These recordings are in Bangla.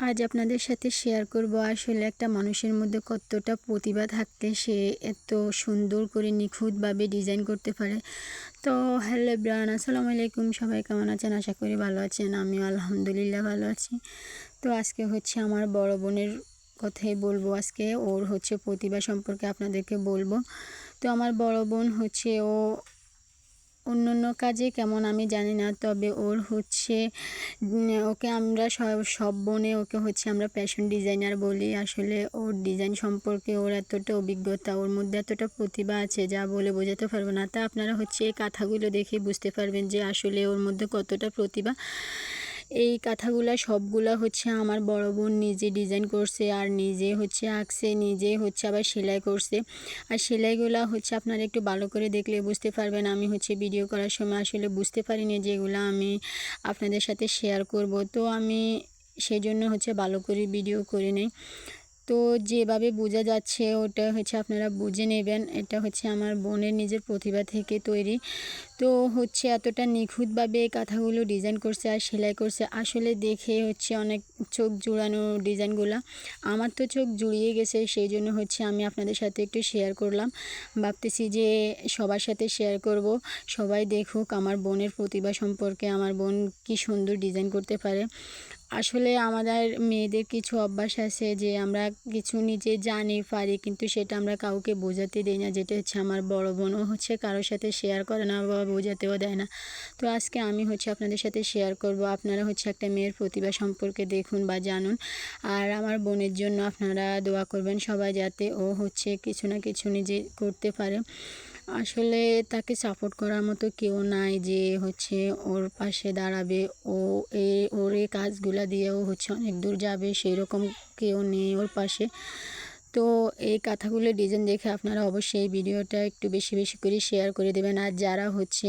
আজ আপনাদের সাথে শেয়ার করব আসলে একটা মানুষের মধ্যে কতটা প্রতিভা থাকতে সে এত সুন্দর করে নিখুঁতভাবে ডিজাইন করতে পারে। তো হ্যালো ব্রান আসসালামু আলাইকুম। সবাই কেমন আছেন? আশা করি ভালো আছেন। আমিও আলহামদুলিল্লাহ ভালো আছি। তো আজকে হচ্ছে আমার বড় বোনের কথাই বলব। আজকে ওর হচ্ছে প্রতিভা সম্পর্কে আপনাদেরকে বলব। তো আমার বড় বোন হচ্ছে ও অন্য অন্য কাজে কেমন আমি জানি না, তবে ওর হচ্ছে ওকে আমরা সব সব বনে ওকে হচ্ছে আমরা ফ্যাশন ডিজাইনার বলি। আসলে ওর ডিজাইন সম্পর্কে ওর এতটা অভিজ্ঞতা, ওর মধ্যে এতটা প্রতিভা আছে, যা বলে বোঝাতে পারব না। তা আপনারা হচ্ছে এই কাথাগুলো দেখে বুঝতে পারবেন যে আসলে ওর মধ্যে কতটা প্রতিভা। এই কাঁথাগুলা সবগুলা হচ্ছে আমার বড় বোন নিজে ডিজাইন করছে আর নিজে হচ্ছে আঁকছে, নিজে হচ্ছে আবার সেলাই করছে। আর সেলাইগুলা হচ্ছে আপনারা একটু ভালো করে দেখলে বুঝতে পারবেন। আমি হচ্ছে ভিডিও করার সময় আসলে বুঝতে পারিনি যেগুলো আমি আপনাদের সাথে শেয়ার করব। তো আমি সেই জন্য হচ্ছে ভালো করে ভিডিও করে নিই। তো যেভাবে বোঝা যাচ্ছে ওটা হচ্ছে আপনারা বুঝে নেবেন। এটা হচ্ছে আমার বোনের নিজের প্রতিভা থেকে তৈরি। তো হচ্ছে এতটা নিখুঁতভাবে কাঁথাগুলো ডিজাইন করছে আর সেলাই করছে, আসলে দেখে হচ্ছে অনেক চোখ জুড়ানো ডিজাইনগুলো আমার তো চোখ জুড়িয়ে গেছে, সেই জন্য হচ্ছে আমি আপনাদের সাথে একটু শেয়ার করলাম। ভাবতেছি যে সবার সাথে শেয়ার করব। সবাই দেখুক আমার বোনের প্রতিভা সম্পর্কে, আমার বোন কি সুন্দর ডিজাইন করতে পারে। আসলে আমাদের মেয়েদের কিছু অভ্যাস আছে যে আমরা কিছু নিজে জানি, পারি, কিন্তু সেটা আমরা কাউকে বোঝাতে দিই না। যেটা হচ্ছে আমার বড় বোনও হচ্ছে কারোর সাথে শেয়ার করে না বা বোঝাতেও দেয় না। তো আজকে আমি হচ্ছে আপনাদের সাথে শেয়ার করব। আপনারা হচ্ছে একটা মেয়ের প্রতিভা সম্পর্কে দেখুন বা জানুন। আর আমার বোনের জন্য আপনারা দোয়া করবেন সবাই যাতে ও হচ্ছে কিছু না কিছু নিজে করতে পারে। আসলে তাকে সাপোর্ট করার মতো কেউ নাই যে হচ্ছে ওর পাশে দাঁড়াবে। ও এ, ওর এই কাজগুলো দিয়েও হচ্ছে অনেক দূর যাবে সেই রকম কেউ নেই ওর পাশে। তো এই কাঁথাগুলো ডিজাইন দেখে আপনারা অবশ্যই এই ভিডিওটা একটু বেশি বেশি করে শেয়ার করে দেবেন। আর যারা হচ্ছে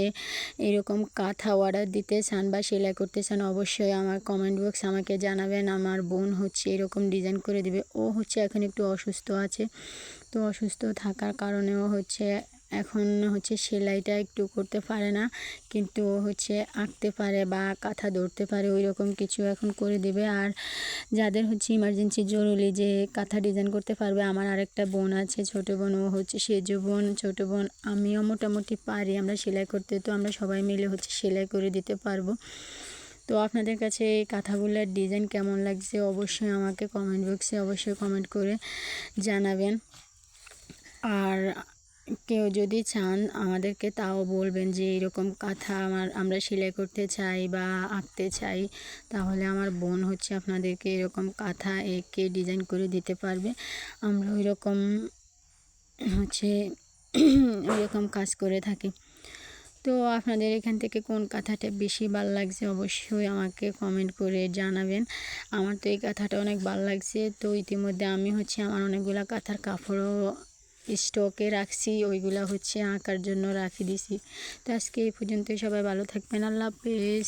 এরকম কাঁথা অর্ডার দিতে চান বা সেলাই করতে চান, অবশ্যই আমার কমেন্ট বক্স আমাকে জানাবেন। আমার বোন হচ্ছে এরকম ডিজাইন করে দেবে। ও হচ্ছে এখন একটু অসুস্থ আছে। তো অসুস্থ থাকার কারণেও হচ্ছে এখন হচ্ছে সেলাইটা একটু করতে পারে না, কিন্তু হচ্ছে আঁকতে পারে বা কাঁথা ধরতে পারে ওই রকম কিছু এখন করে দেবে। আর যাদের হচ্ছে ইমার্জেন্সি জরুরি যে কাঁথা ডিজাইন করতে পারবে, আমার আরেকটা বোন আছে, ছোটো বোন, ও হচ্ছে সেজ বোন, ছোটো বোন, আমিও মোটামুটি পারি আমরা সেলাই করতে, তো আমরা সবাই মিলে হচ্ছে সেলাই করে দিতে পারব। তো আপনাদের কাছে এই কাঁথাগুলোর ডিজাইন কেমন লাগছে, অবশ্যই আমাকে কমেন্ট বক্সে অবশ্যই কমেন্ট করে জানাবেন। আর কেউ যদি চান আমাদেরকে তাও বলবেন যে, এরকম কাঁথা আমার, আমরা সেলাই করতে চাই বা আঁকতে চাই, তাহলে আমার বোন হচ্ছে আপনাদেরকে এরকম কাঁথা এঁকে ডিজাইন করে দিতে পারবে। আমরা ওই রকম হচ্ছে ওইরকম কাজ করে থাকি। তো আপনাদের এখান থেকে কোন কাঁথাটা বেশি ভালো লাগছে অবশ্যই আমাকে কমেন্ট করে জানাবেন। আমার তো এই কাঁথাটা অনেক ভালো লাগছে। তো ইতিমধ্যে আমি হচ্ছে আমার অনেকগুলো কাঁথার কাপড়ও স্টকে রাখছি, ওইগুলো হচ্ছে আঁকার জন্য রাখি দিছি। তো আজকে এই পর্যন্তই, সবাই ভালো থাকবেন, আল্লাহ হাফেজ।